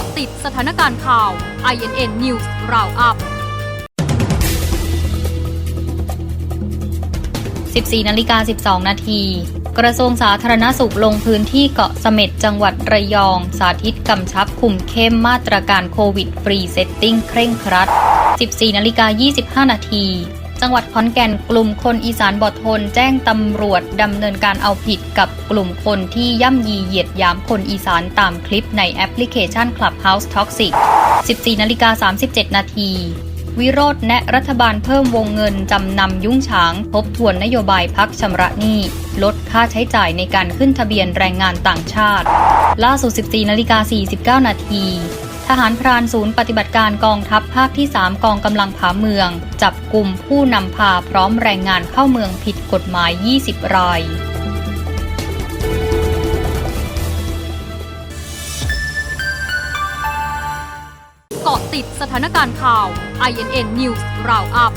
าะติดสถานการณ์ข่าว INN News Roundup 14นาฬิกา12 นาที กระทรวงสาธารณสุขลงพื้นที่เกาะเสม็ดจังหวัดระยอง สาธิตกำชับคุมเข้มมาตรการโควิดฟรีเซตติ้งเคร่งครัด 14นาฬิกา25 นาที จังหวัดขอนแก่นกลุ่มคนอีสานบอทน แจ้งตำรวจดำเนินการเอาผิดกับกลุ่มคนที่ย่ำยีเหยียดยามคนอีสานตามคลิปในแอปพลิเคชัน Clubhouse Toxic 14นาฬิกา37 นาทีวิโรธแนะรัฐบาลเพิ่มวงเงินจำนำยุ้งฉาง ทบทวนนโยบายพักชำระหนี้ ลดค่าใช้จ่ายในการขึ้นทะเบียนแรงงานต่างชาติ ล่าสุด 14นาฬิกา49 นาที ทหารพรานศูนย์ปฏิบัติการกองทัพภาคที่ 3 กองกำลังผาเมือง จับกลุ่มผู้นำพาพร้อมแรงงานเข้าเมืองผิดกฎหมาย 20 รายเกาะติดสถานการณ์ข่าว INN News Roundup